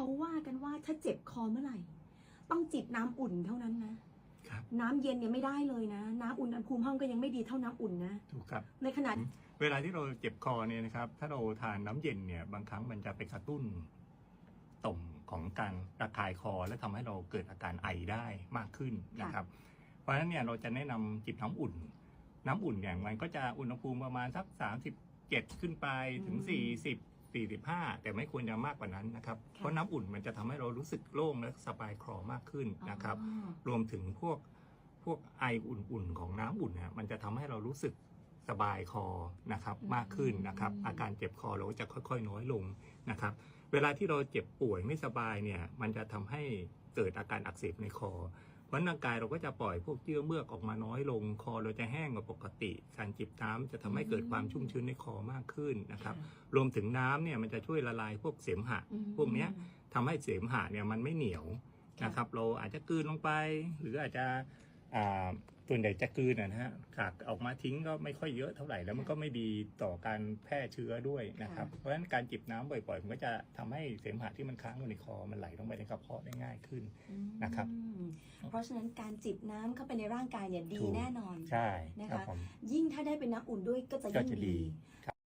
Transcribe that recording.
เขาว่ากันว่าถ้าเจ็บคอเมื่อไหร่ ต้องจิบน้ำอุ่นเท่านั้นนะครับน้ำเย็นเนี่ยไม่ได้เลยนะ น้ำอุ่นอุณหภูมิห้องก็ยังไม่ดีเท่าน้ำอุ่นนะถูกครับในขณะเวลาที่เราเจ็บคอเนี่ยนะครับ ถ้าเราทานน้ำเย็นเนี่ยบางครั้งมันจะไปกระตุ้นต่อมของการระคายคอและทำให้เราเกิดอาการไอได้มากขึ้นนะครับ เพราะฉะนั้นเนี่ยเราจะแนะนำจิบน้ำอุ่น น้ำอุ่นเนี่ยมันก็จะอุณหภูมิประมาณสัก37ขึ้นไปถึงอืม40 45 แต่ไม่ควรจะมากกว่านั้นนะครับ เพราะน้ำอุ่นมันจะทำให้เรารู้สึกโล่งและสบายคอมากขึ้นนะครับ อ๋อ รวมถึงพวกพวกไออุ่นๆของน้ำอุ่นเนี่ยมันจะทำให้เรารู้สึกสบายคอนะครับอืมมากขึ้นนะครับ อาการเจ็บคอเราก็จะค่อยๆ น้อยลงนะครับ เวลาที่เราเจ็บป่วยไม่สบายเนี่ยมันจะทำให้เกิดอาการอักเสบในคอ เพราะร่างกายเราก็จะปล่อยพวกเยื่อเมือกออกมาน้อยลง คอเราจะแห้งกว่าปกติ การจิบน้ำจะทำให้เกิดความชุ่มชื้นในคอมากขึ้นนะครับ รวมถึงน้ำเนี่ยมันจะช่วยละลายพวกเสมหะอืมพวกเนี้ยทำให้เสมหะเนี่ยมันไม่เหนียวค่ะนะครับ เราอาจจะกลืนลงไป หรืออาจจะอ่าส่วนใหญ่จะกลืนนะฮะขากออกมาทิ้งก็ไม่ค่อยเยอะเท่าไหร่ แล้วมันก็ไม่ดีต่อการแพร่เชื้อด้วยนะครับ เพราะฉะนั้นการจิบน้ำบ่อยๆ มันก็จะทำให้เสมหะที่มันค้างอยู่ในคอมันไหลลงไปในกระเพาะได้ง่ายขึ้นนะครับอืม เพราะฉะนั้นการจิบน้ำเข้าไปในร่างกายเนี่ยดีถูกแน่นอนใช่นะคะครับผมยิ่งถ้าได้เป็นน้ำอุ่นด้วยก็จะก็ยิ่งจะดีดี